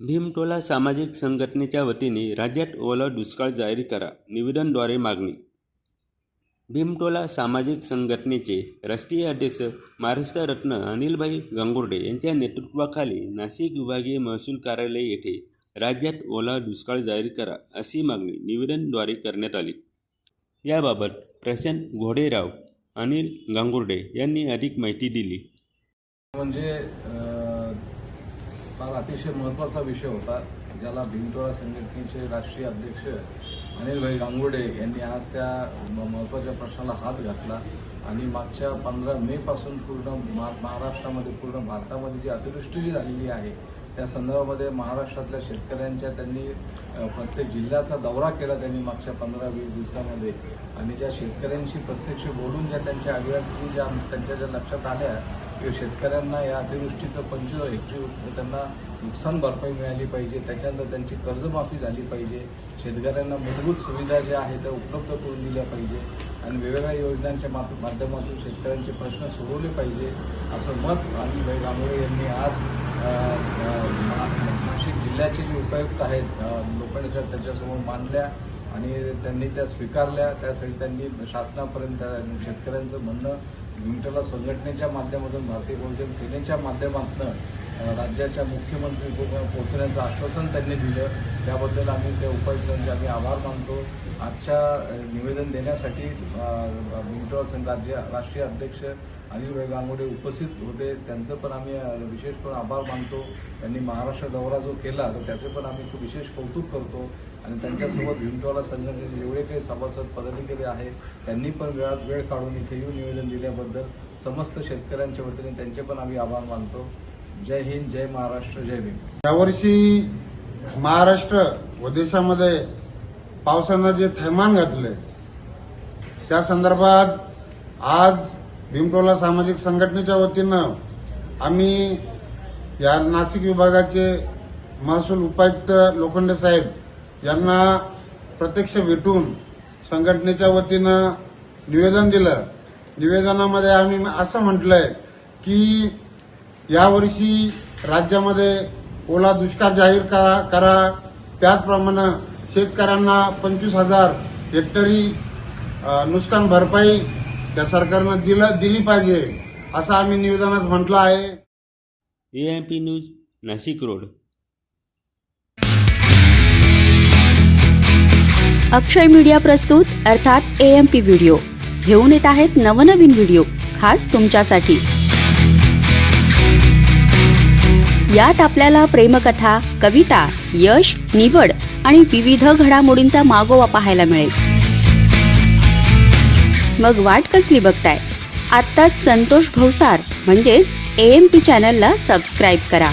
भीमटोला सामाजिक संघटनेच्या वतीने राज्यात ओला दुष्काळ जाहीर करा निवेदनद्वारे मागणी. भीमटोला सामाजिक संघटनेचे राष्ट्रीय अध्यक्ष महाराष्ट्र रत्न अनिलभाई गांगुर्डे यांच्या नेतृत्वाखाली नाशिक विभागीय महसूल कार्यालय येथे राज्यात ओला दुष्काळ जाहीर करा अशी मागणी निवेदनद्वारे करण्यात आली. याबाबत प्रशांत घोडेराव अनिल गांगुर्डे यांनी अधिक माहिती दिली. म्हणजे अ, फार अतिशय महत्त्वाचा विषय होता ज्याला भीमटोळा संघटनेचे राष्ट्रीय अध्यक्ष अनिलभाई गांगुडे यांनी आज त्या म- महत्त्वाच्या प्रश्नाला हात घातला. आणि मागच्या पंधरा मेपासून पूर्ण मा- महाराष्ट्रामध्ये पूर्ण भारतामध्ये जी अतिवृष्टी जी झालेली आहे त्या संदर्भामध्ये महाराष्ट्रातल्या शेतकऱ्यांच्या त्यांनी प्रत्येक जिल्ह्याचा दौरा केला त्यांनी मागच्या पंधरा वीस दिवसामध्ये. आणि ज्या शेतकऱ्यांशी प्रत्यक्ष बोलून ज्या त्यांच्या अभिव्यक्ती ज्या त्यांच्या ज्या लक्षात आल्या की शेतकऱ्यांना या अतिवृष्टीचं पंच हेक्टरी त्यांना नुकसान भरपाई मिळाली पाहिजे. त्याच्यानंतर त्यांची कर्जमाफी झाली पाहिजे. शेतकऱ्यांना मूलभूत सुविधा ज्या आहेत त्या उपलब्ध करून दिल्या पाहिजे. आणि वेगवेगळ्या योजनांच्या माध्यमातून शेतकऱ्यांचे प्रश्न सोडवले पाहिजे असं मत अनिलभाई गांगुळे यांनी आज जिल्ह्याचे आहेत. लोकांनी सर त्यांच्यासमोर मांडल्या आणि त्यांनी त्या स्वीकारल्या. त्यासाठी त्यांनी शासनापर्यंत शेतकऱ्यांचं म्हणणं विंटरला संघटनेच्या माध्यमातून भारतीय बहुजन सेनेच्या माध्यमातून राज्याच्या मुख्यमंत्री पोहोचण्याचं आश्वासन त्यांनी दिलं. त्याबद्दल आम्ही त्या उपायुक्तांचे आम्ही आभार मानतो. आजच्या निवेदन देण्यासाठी विंटरला संघ राज्य राष्ट्रीय अध्यक्ष अनिल गांगोडे उपस्थित होते. त्यांचं पण आम्ही विशेष करून आभार मानतो. त्यांनी महाराष्ट्र दौरा जो केला तर त्याचे पण आम्ही खूप विशेष कौतुक करतो. आणि त्यांच्यासोबत भीमटोला संघटनेचे जेवढे काही सभासद पदाधिकारी आहेत त्यांनी पण वेळात वेळ काढून इथे येऊन निवेदन दिल्याबद्दल समस्त शेतकऱ्यांच्या वतीने त्यांचे पण आम्ही आभार मानतो. जय हिंद जय महाराष्ट्र जय भीम. यावर्षी महाराष्ट्र व देशामध्ये पावसानं जे थैमान घातले त्या संदर्भात आज भीमटोला सामाजिक संघटनेच्या वतीनं आम्ही या नाशिक विभागाचे महसूल उपायुक्त लोखंडे साहेब यांना प्रत्यक्ष भेटून संघटनेच्या वतीनं निवेदन दिलं. निवेदनामध्ये आम्ही असं म्हटलंय की यावर्षी राज्यामध्ये ओला दुष्काळ जाहीर करा करा. त्याचप्रमाणे शेतकऱ्यांना पंचवीस हजार हेक्टरी नुकसान भरपाई त्या सरकारनं दिलं दिली पाहिजे असं आम्ही निवेदनात म्हटलं आहे. A M P news Nashik road Akshay media प्रस्तुत अर्थात ए एम पी व्हिडिओ घेऊन येत आहेत नवनवीन व्हिडिओ खास तुमच्यासाठी. यात आपल्याला प्रेमकथा कविता यश निवड आणि विविध घडामोडींचा मागोवा पाहायला मिळेल. मग वाट कसली बघताय? आत्ताच संतोष भवसार म्हणजेच ए एम पी चॅनलला सबस्क्राईब करा.